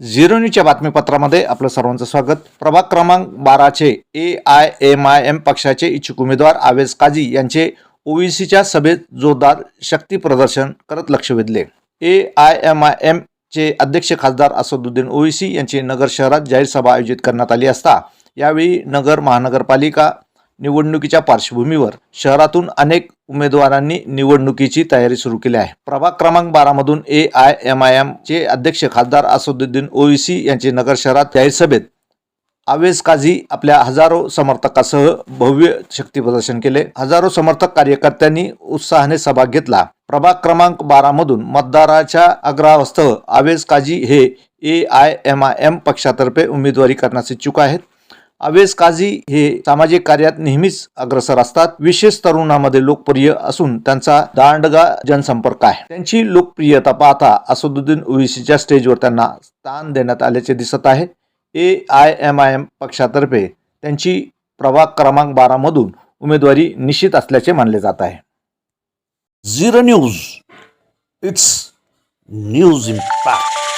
Zero न्यूजच्या बातमीपत्रामध्ये आपलं सर्वांचं स्वागत. प्रभाग क्रमांक बाराचे A I M I M पक्षाचे इच्छुक उमेदवार आवेज काझी यांचे ओबीसीच्या सभेत जोरदार शक्ती प्रदर्शन करत लक्ष वेधले. A I M I M चे अध्यक्ष खासदार असदुद्दीन ओवीसी यांची नगर शहरात जाहीर सभा आयोजित करण्यात आली असता यावेळी नगर महानगरपालिका निवडणुकीच्या पार्श्वभूमीवर शहरातून अनेक उमेदवारांनी निवडणुकीची तयारी सुरू केली आहे. प्रभाग क्रमांक बारा मधून A I M I M चे अध्यक्ष खासदार असदुद्दीन ओवीसी यांचे नगर शहरात जाहीर सभेत आवेज काझी आपल्या हजारो समर्थकासह भव्य शक्ती प्रदर्शन केले. हजारो समर्थक कार्यकर्त्यांनी उत्साहाने सहभाग घेतला. प्रभाग क्रमांक बारा मधून मतदाराच्या आग्रहास्तव आवेस काझी हे A I M I M पक्षातर्फे उमेदवारी करण्यास इच्छुक आहेत. अवेस काझी हे सामाजिक कार्यात नेहमीच अग्रसर असतात. विशेष तरुणामध्ये लोकप्रिय असून त्यांचा दांडगा जनसंपर्क आहे. त्यांची लोकप्रियता पाहता असदुद्दीन ओवीसीच्या स्टेजवर त्यांना स्थान देण्यात आल्याचे दिसत आहे. A I M I M पक्षातर्फे त्यांची प्रभाग क्रमांक बारामधून उमेदवारी निश्चित असल्याचे मानले जात आहे. Zero news. It's news impact.